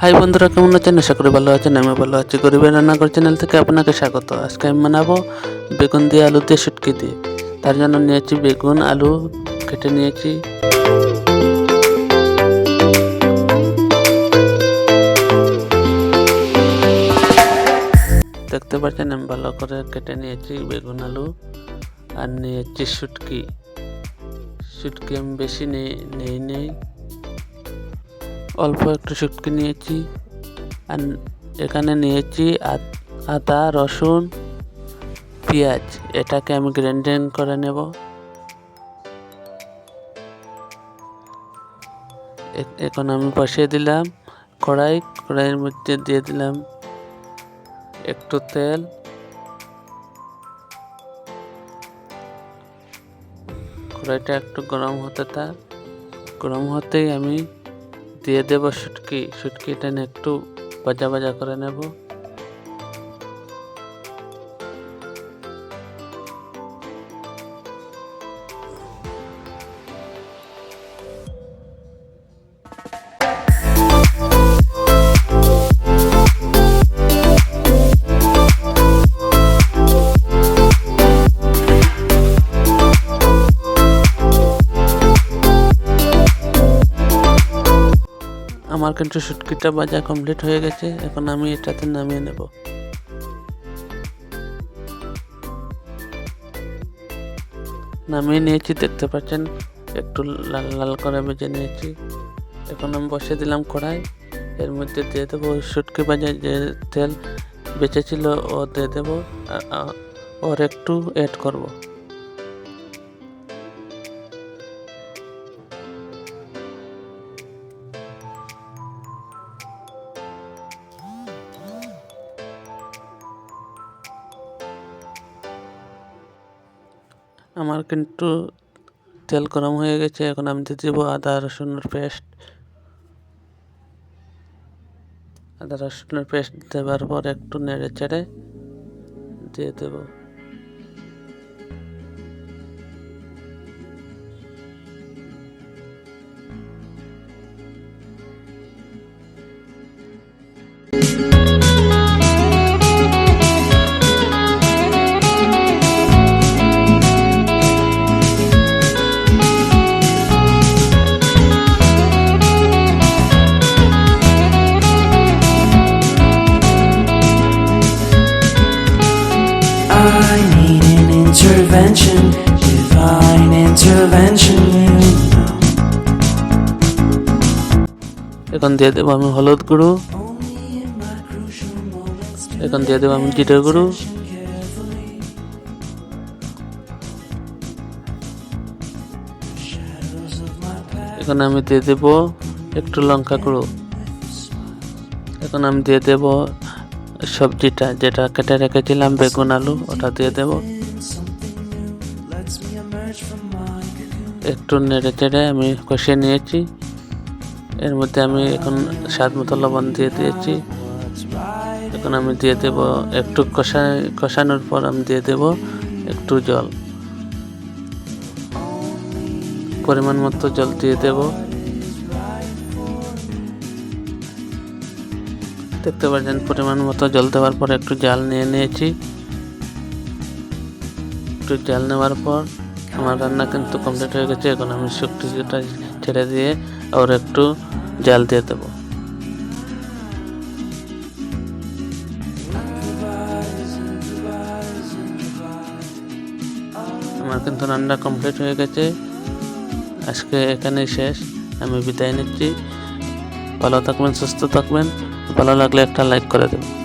High বন্ধুরা, কেমন আছেন? আশা করি ভালো আছেন আমি ভালো আছি। গরিবের রান্নাঘর চ্যানেল থেকে আপনাকে স্বাগত। আজকে আমি বানাবো বেগুন দিয়ে আলু দিয়ে শুটকি দিয়ে। তার জন্য নিয়েছি বেগুন, আলু কেটে নিয়েছি। দেখতে পাচ্ছেন, আমি ভালো করে কেটে নিয়েছি বেগুন, আলু, আর নিয়েছি শুটকি। শুটকি আমি বেশি নেই নেই নেই। অল্প একটু শুটকি নিয়েছি। আর এখানে নিয়েছি আদ- রসুন, পেঁয়াজ। এটাকে আমি গ্রাইন্ডিং করে নেব। এখন আমি বসিয়ে দিলাম কড়াই। কড়াইয়ের মধ্যে দিয়ে দিলাম একটু তেল। কড়াইটা একটু গরম হতে থাক। গরম হতেই আমি দিয়ে দেব শুটকি শুটকিটা একটু ভাজা ভাজা করে নেব। আমার কিন্তু শুটকিটা বাজা কমপ্লিট হয়ে গেছে, এখন আমি এটাতে নামিয়ে নেব। নামিয়ে নিয়েছি, দেখতে পাচ্ছেন, একটু লাল লাল করে ভেজে নিয়েছি। এখন আমি বসিয়ে দিলাম কড়াই, এর মধ্যে দিয়ে দেবো শুটকি ভাজা যে তেল বেঁচেছিল ও দিয়ে দেবো ওর একটু অ্যাড করব। আমার কিন্তু তেল গরম হয়ে গেছে, এখন আমি দিয়ে দেবো আদা, রসুনের পেস্ট। আদা, রসুনের পেস্ট দেওয়ার পর একটু নেড়ে চেড়ে দিয়ে দেবো। এখন দিয়ে দেবো আমি হলুদ গুরু এখন দিয়ে দেব আমি জিটার গুরু এখন আমি দিয়ে দেবো একটু লঙ্কা গুরু এখন আমি দিয়ে দেবো সবজিটা যেটা কেটে রেখেছিলাম, বেগুন, আলু, ওটা দিয়ে দেবো. একটু নেড়ে চেড়ে আমি কষিয়ে নিয়েছি। এর মধ্যে আমি এখন স্বাদ মতো লবণ দিয়ে দিয়েছি। এখন আমি দিয়ে দেব একটু কষা, কষানোর পর আমি দিয়ে দেব একটু জল। পরিমাণ মতো জল দিয়ে দেব। দেখতে পাচ্ছেন, পরিমাণ মতো জল দেওয়ার পর একটু জাল নিয়ে নিয়েছি। একটু জাল নেওয়ার পর আমার রান্না কিন্তু কমপ্লিট হয়ে গেছে। এখন আমি শুক্তিটা ছেড়ে দিয়ে আর একটু জাল দিয়ে দেবো। আমার কিন্তু রান্না কমপ্লিট হয়ে গেছে। আজকে এখানেই শেষ। আমি বিদায় নিচ্ছি। ভালো থাকবেন, সুস্থ থাকবেন। ভালো লাগলে একটা লাইক করে দেবেন।